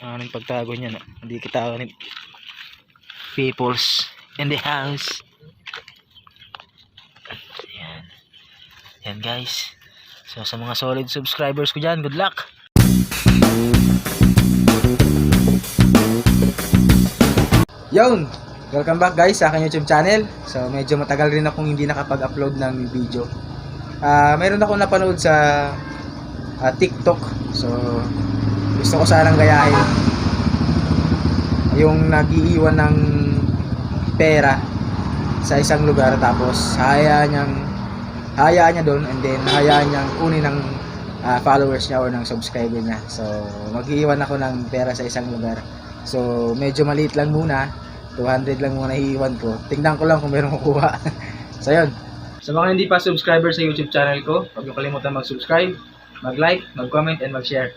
Anong pagtago niya na? Hindi kita ni peoples in the house. Yan. Yan guys. So sa mga solid subscribers ko dyan, good luck! Yon! Welcome back guys sa aking YouTube channel. So medyo matagal rin akong hindi nakapag-upload ng video. Ah, mayroon ako napanood sa ah, TikTok. So gusto ko sanang gayahin yung nagiiwan ng pera sa isang lugar tapos hayaan niyang hayaan niya doon and then hayaan niyang kunin ng ah, followers niya or ng subscriber niya. So mag-iiwan ako ng pera sa isang lugar. So medyo maliit lang muna. 200 lang muna iiwan ko. Tingnan ko lang kung meron kukuha. so yun. Sa mga hindi pa subscriber sa YouTube channel ko, huwag niyo kalimutan mag-subscribe, mag-like, mag-comment, and mag-share.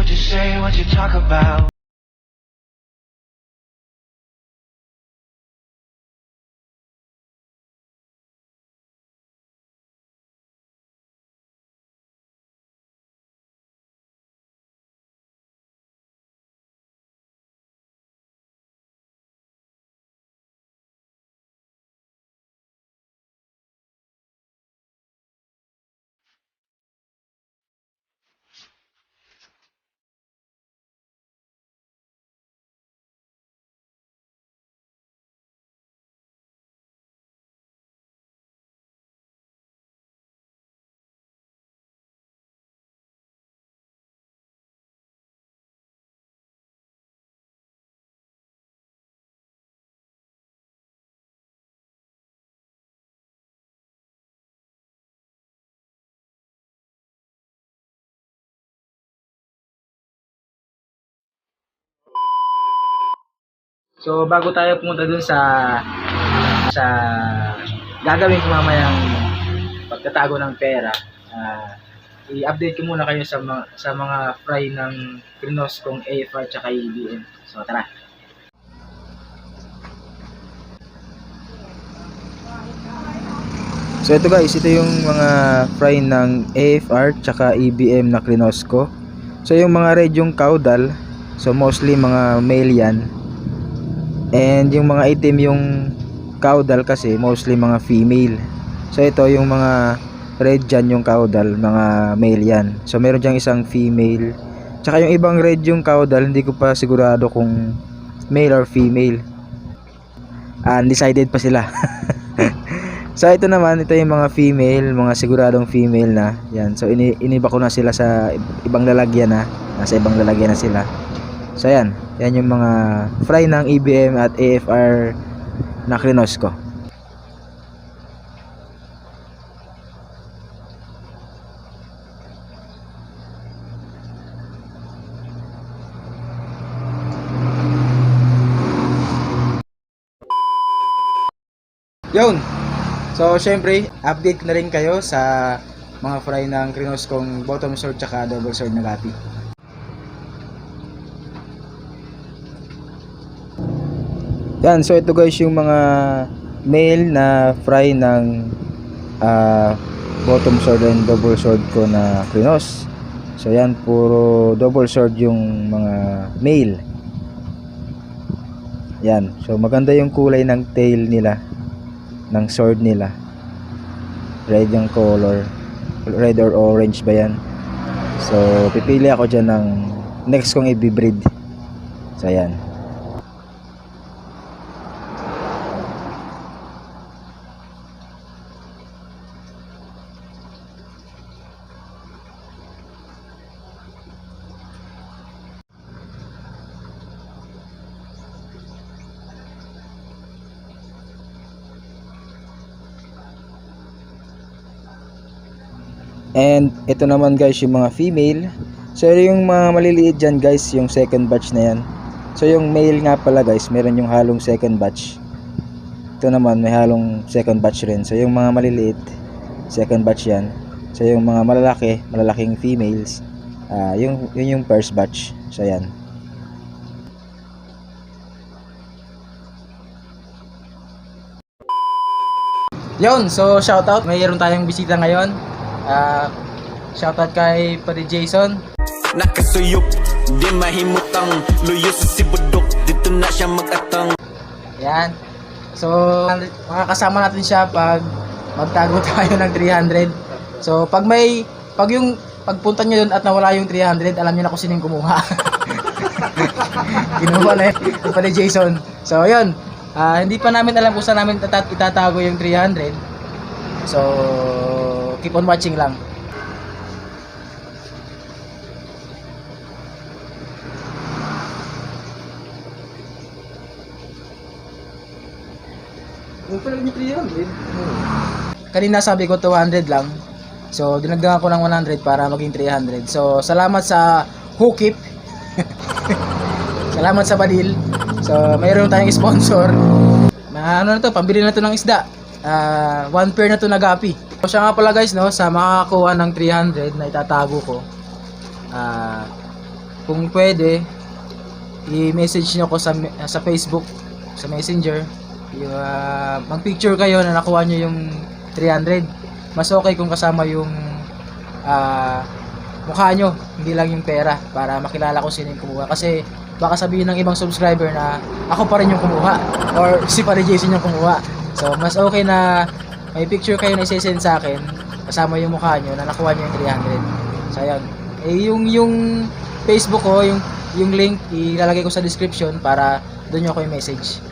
what you say, what you talk about? So bago tayo pumunta dun sa sa gagawin ko mamayang pagtatago ng pera, ah, i-update ko muna kayo sa mga sa mga fry ng Crinos kong AFR tsaka EBM. So tara. So ito guys, ito yung mga fry ng AFR tsaka EBM na Crinosco. So yung mga red yung caudal, so mostly mga male yan. And yung mga itim yung caudal kasi mostly mga female. So ito yung mga red dyan yung caudal, mga male yan. So meron dyan isang female. Tsaka yung ibang red yung caudal, hindi ko pa sigurado kung male or female. Undecided pa sila. so ito naman, ito yung mga female, mga siguradong female na. Yan. So ini iniba ko na sila sa ibang lalagyan na. Nasa ibang lalagyan na sila. So yan, yan yung mga fry ng EBM at AFR na krinos ko. Yun. So, syempre, update na rin kayo sa mga fry ng krinos kong bottom sword tsaka double sword na gapi. Yan, so ito guys yung mga male na fry ng ah, bottom sword and double sword ko na krinos. So yan, puro double sword yung mga male. Yan, so maganda yung kulay ng tail nila ng sword nila red yung color red or orange ba yan so pipili ako dyan ng next kong i-breed so yan And ito naman guys yung mga female. So yung mga maliliit dyan guys, yung second batch na yan. So yung male nga pala guys, meron yung halong second batch. Ito naman may halong second batch rin. So yung mga maliliit, second batch yan. So yung mga malalaki, malalaking females, ah yung yun yung first batch. So yan. Yun, so shoutout. Mayroon tayong bisita ngayon. Ah, shoutout kay Pari Jason. Nakasuyok, di mahimutang Luyo sa sibudok, dito na siya mag-atang Yan. So, makakasama natin siya pag magtago tayo ng 300. So, pag may, pag yung, pagpunta nyo doon at nawala yung 300, alam nyo na kung sino yung kumuha. Kinuha na yun pa ni Jason. So, yun. Ah, hindi pa namin alam kung saan namin tata- itatago yung 300. So, keep on watching lang. Kanina sabi ko 200 lang. So, dinagdagan ko ng 100 para maging 300. So, salamat sa Hookip. salamat sa Badil. So, mayroon tayong sponsor. Na ano na to, pambili na to ng isda. Ah, one pair na to na gapi. So, siya nga pala guys, no, sa makakakuha ng 300 na itatago ko. Ah, kung pwede, i-message nyo ko sa sa Facebook, sa Messenger. Yung, ah, mag-picture kayo na nakuha nyo yung 300. Mas okay kung kasama yung ah, mukha nyo, hindi lang yung pera para makilala ko sino yung kumuha. Kasi baka sabihin ng ibang subscriber na ako pa rin yung kumuha or si Pare Jason yung kumuha. So, mas okay na may picture kayo na isesend sa akin kasama yung mukha nyo na nakuha nyo yung 300. So, ayun. Eh, yung, yung Facebook ko, yung, yung link, ilalagay ko sa description para doon nyo ako yung message.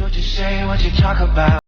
What you say, what you talk about.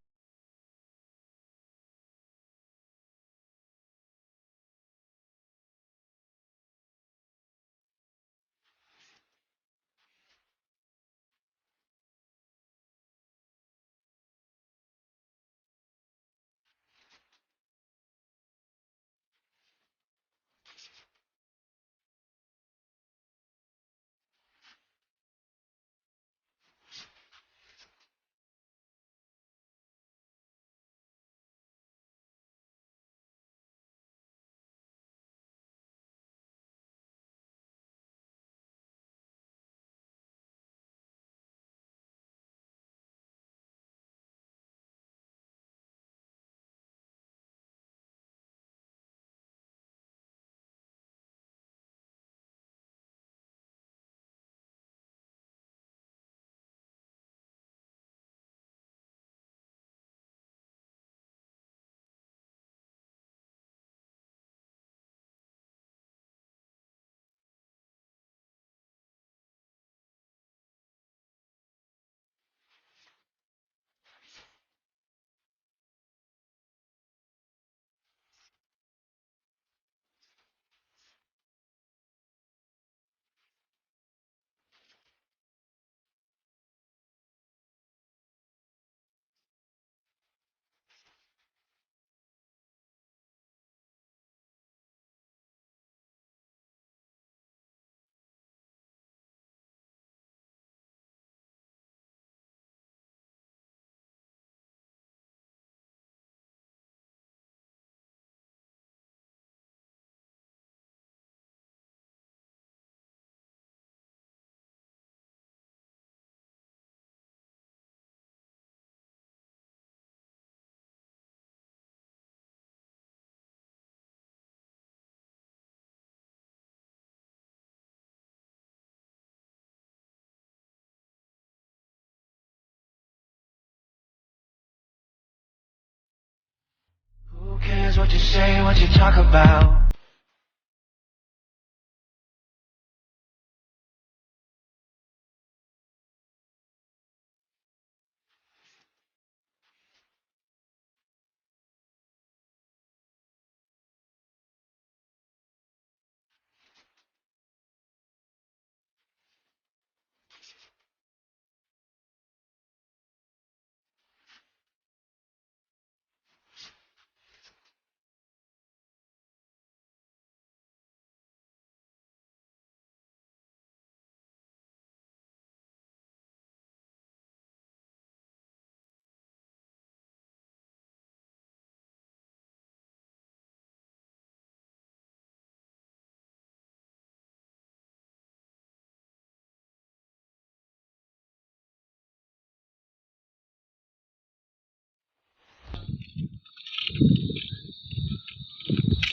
What you say, what you talk about?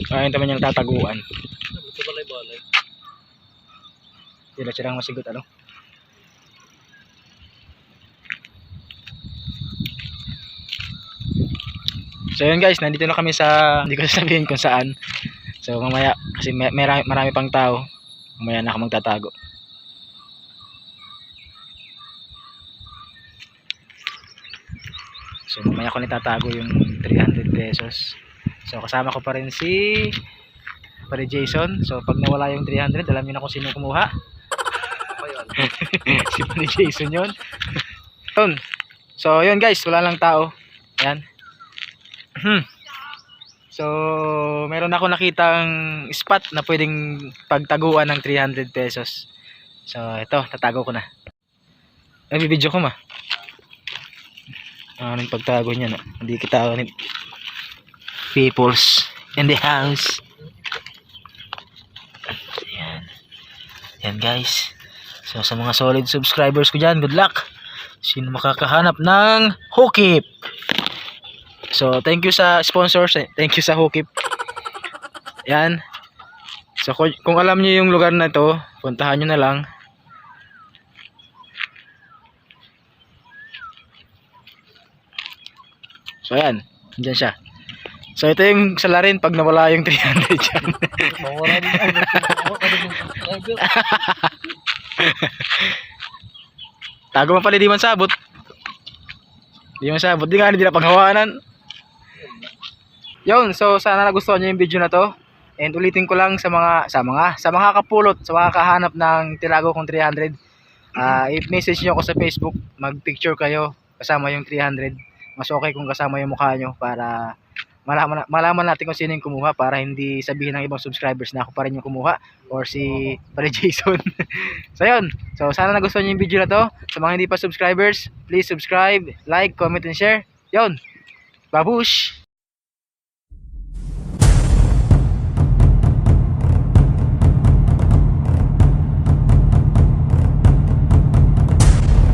Ayun naman yung tataguan. Sila silang masigot ano. So yun guys, nandito na kami sa hindi ko sasabihin kung saan. So mamaya kasi may, marami, marami pang tao. Mamaya na ako magtatago. So mamaya ko nitatago yung 300 pesos. So kasama ko pa rin si Pare Jason. So pag nawala yung 300, alam niyo na kung sino kumuha. si Pare Jason yun. yun. So yun guys, wala lang tao. Ayan. Hmm. so meron ako nakitang spot na pwedeng pagtaguan ng 300 pesos. So ito, tatago ko na. Nagbibideo ko ma. Ano yung pagtago niya no? Hindi kita peoples in the house. Yan. Yan guys. So sa mga solid subscribers ko dyan, good luck. Sino makakahanap ng Hookip? So thank you sa sponsors. Thank you sa Hookip. Yan. So kung, kung alam niyo yung lugar na to, puntahan niyo na lang. So ayan, Diyan siya. So ito yung salarin pag nawala yung 300 dyan. Tago man pala di man sabot. Di mo siya, buti nga hindi na paghawanan. Yun, so sana nagustuhan niyo yung video na to. And ulitin ko lang sa mga sa mga sa mga kapulot, sa mga kahanap ng Tirago kong 300. Ah, i-message niyo ako sa Facebook, mag-picture kayo kasama yung 300. Mas okay kung kasama yung mukha nyo para malaman, malaman natin kung sino yung kumuha para hindi sabihin ng ibang subscribers na ako pa rin yung kumuha or si pare Jason. so yun. So sana nagustuhan niyo yung video na to. Sa mga hindi pa subscribers, please subscribe, like, comment, and share. Yun. Babush!